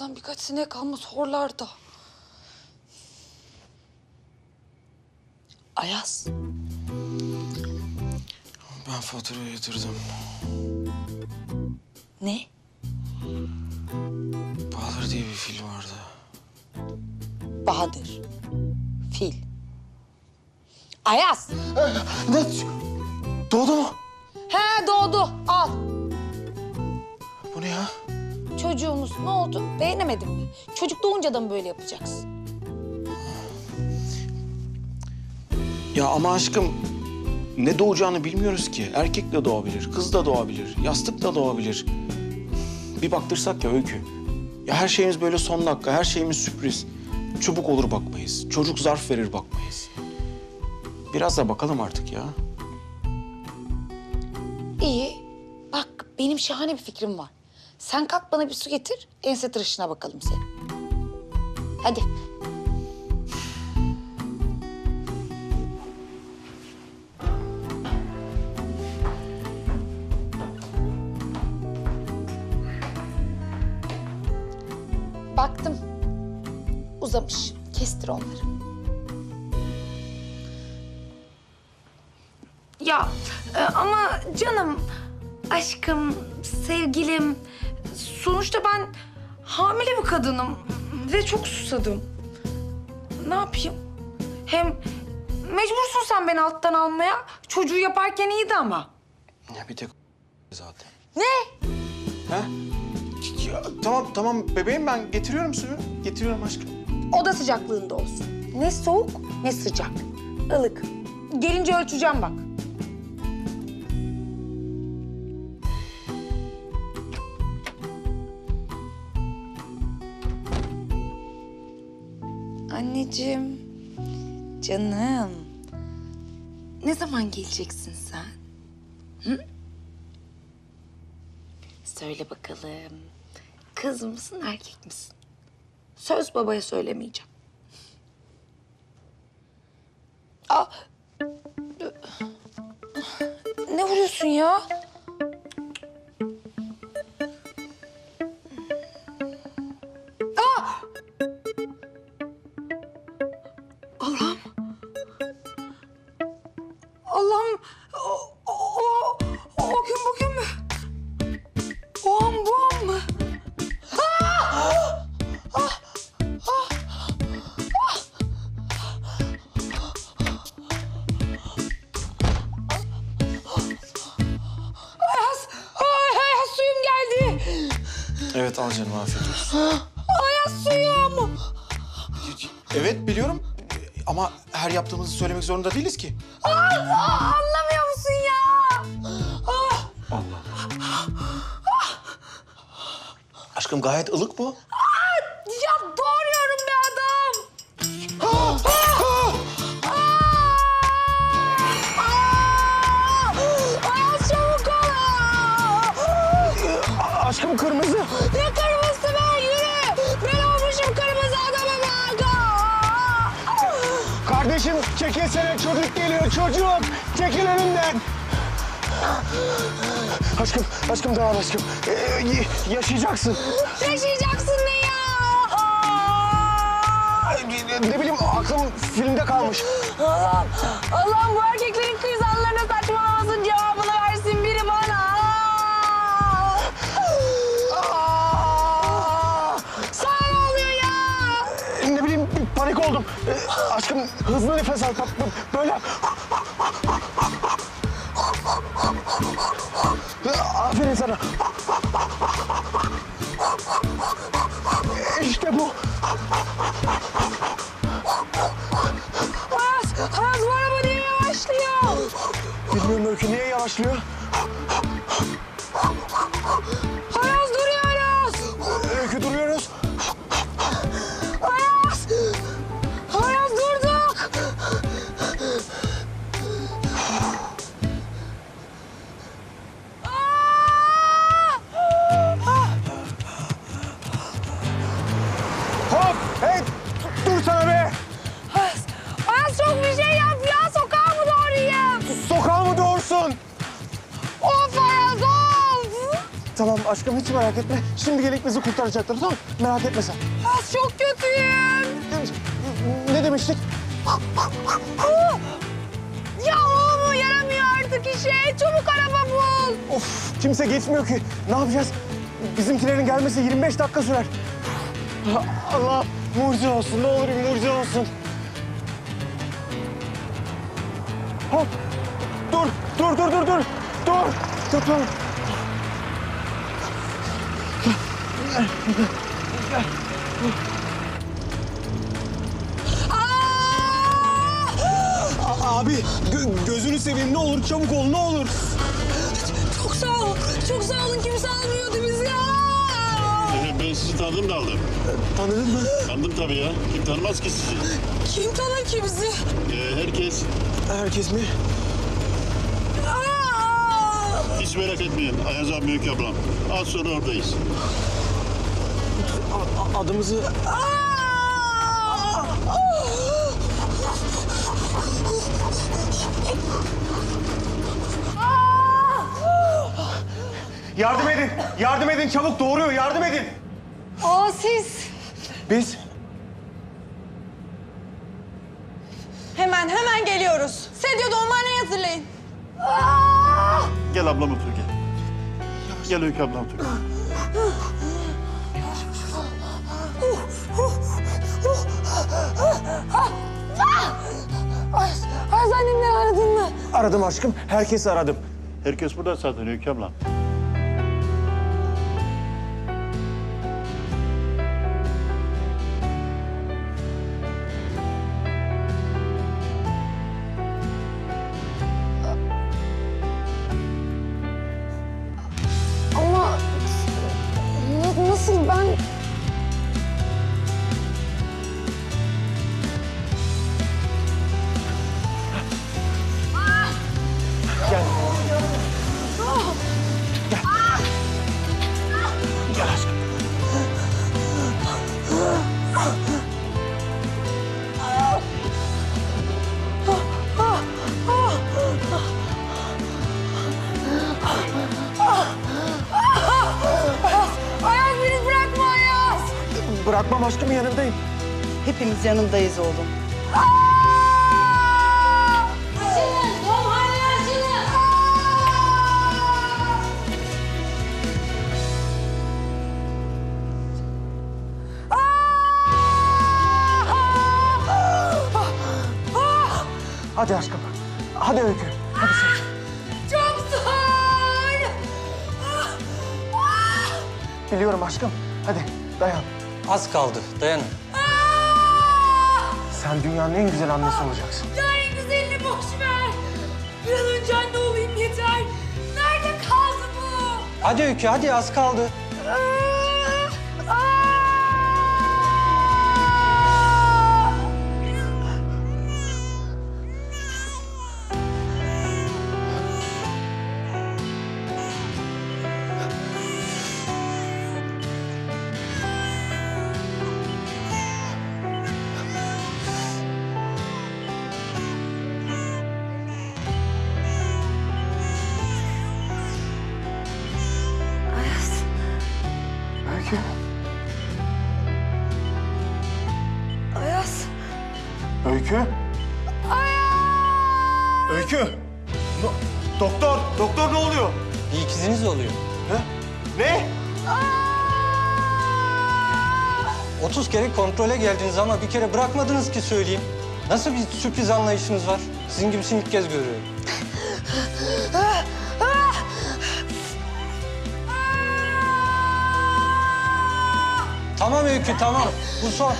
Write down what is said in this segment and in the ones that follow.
Dünyadan birkaç sene kalmış horlarda. Ayaz. Ben faturayı yatırdım. Ne? Bahadır diye bir fil vardı. Bahadır. Fil. Ayaz. Ne? Doğdu mu? He doğdu. Al. Bu ne ya? Çocuğumuz ne oldu? Beğenemedin mi? Çocuk doğunca da mı böyle yapacaksın? Ya ama aşkım ne doğacağını bilmiyoruz ki. Erkek de doğabilir, kız da doğabilir, yastık da doğabilir. Bir baktırsak ya Öykü. Ya her şeyimiz böyle son dakika, her şeyimiz sürpriz. Çubuk olur bakmayız, çocuk zarf verir bakmayız. Biraz da bakalım artık ya. İyi. Bak benim şahane bir fikrim var. Sen kalk bana bir su getir. Ense tıraşına bakalım senin. Hadi. Baktım. Uzamış. Kestir onları. Ya e, ama canım, aşkım, sevgilim... Sonuçta ben hamile bir kadınım ve çok susadım. Ne yapayım? Hem mecbursun sen beni alttan almaya. Çocuğu yaparken iyiydi ama. Ya bir tek zaten. Ne? Ha? Ya, tamam tamam bebeğim ben getiriyorum suyu. Getiriyorum aşkım. Oda sıcaklığında olsun. Ne soğuk ne sıcak. Ilık. Gelince ölçeceğim bak. Anneciğim, canım. Ne zaman geleceksin sen? Hı? Söyle bakalım. Kız mısın, erkek misin? Söz babaya söylemeyeceğim. Aa, ne vuruyorsun ya? Evet al canım afiyet olsun. Ayaz suyum. Evet biliyorum ama her yaptığımızı söylemek zorunda değiliz ki. Aa, anlamıyor musun ya? Ah, Allah Aşkım gayet ılık bu. Çocuk geliyor çocuk. Çekil önümden. Aşkım, aşkım devam aşkım. Ee, yaşayacaksın. Yaşayacaksın ne ya? Ne bileyim aklım filmde kalmış. Allah'ım, Allah'ım bu erkeklerin krizanlarına oldum. Ee, aşkım hızlı nefes al. Bak, Böyle. Aferin sana. İşte bu. Ayaz, Ayaz bu araba niye yavaşlıyor? Bilmiyorum Öykü niye yavaşlıyor? Aşkım hiç merak etme. Şimdi gelip bizi kurtaracaklar tamam Merak etme sen. Çok kötüyüm. Ne demiştik? Ya oğlum yaramıyor artık işe. Çabuk araba bul. Of kimse geçmiyor ki. Ne yapacağız? Bizimkilerin gelmesi 25 dakika sürer. Allah mucize olsun. Ne olur bir mucize olsun. Hop. Dur, dur, dur, dur, dur. Dur, dur, dur. Abi gö- gözünü seveyim ne olur çabuk ol ne olur. Çok sağ ol. Çok sağ olun. Kimse almıyordu bizi ya. Ee, Ben sizi tanıdım da aldım. Tanıdın mı? Tanıdım tabii ya. Kim tanımaz ki sizi? Kim tanır ki bizi? Ee, herkes Herkes mi? Aa! hiç merak etmeyin. Ayaz abi Büyük ablam. Az sonra oradayız. A- a- adımızı Yardım edin. Yardım edin çabuk doğuruyor. Yardım edin. Aa siz. Biz Hemen hemen geliyoruz. Sedyo dolmaneyi hazırlayın. Gel ablam otur gel. Gel Büyük ablam otur. Ayaz annemleri aradın mı? aradım aşkım. Herkesi aradım. Herkes burada zaten ablam. Bırakmam aşkım yanındayım. Hepimiz yanındayız oğlum. Hadi aşkım. Hadi Öykü. Hadi sen. Çok zor. Biliyorum aşkım. Hadi dayan. Az kaldı. Dayanın. Sen dünyanın en güzel annesi olacaksın. Ya en güzelini boş ver. Bir an önce anne olayım yeter. Nerede kaldı bu? Hadi Öykü hadi az kaldı. Ayaz. Öykü. Öykü. No- doktor, doktor ne oluyor? Bir ikiziniz oluyor. Ha? Ne? 30 kere kontrole geldiniz ama bir kere bırakmadınız ki söyleyeyim. Nasıl bir sürpriz anlayışınız var? Sizin gibisini ilk kez görüyorum. Tamam Öykü tamam. Bu son.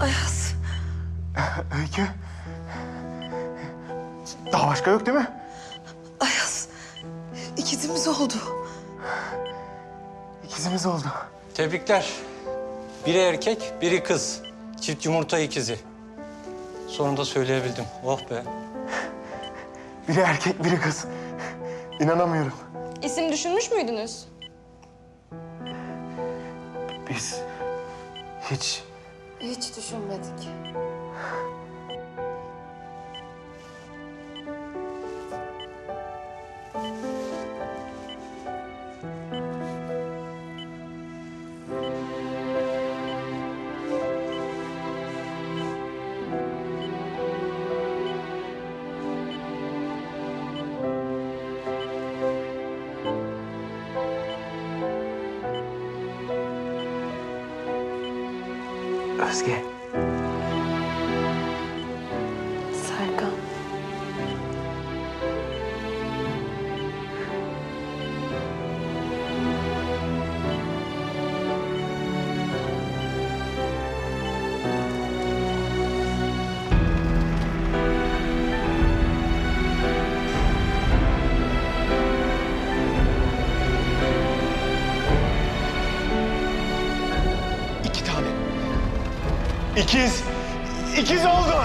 Ayaz. Öykü. Daha başka yok değil mi? İkizimiz oldu. İkizimiz oldu. Tebrikler. Biri erkek, biri kız. Çift yumurta ikizi. Sonunda söyleyebildim. Oh be. Biri erkek, biri kız. İnanamıyorum. İsim düşünmüş müydünüz? Biz hiç Hiç düşünmedik. İkiz. İkiz oldu.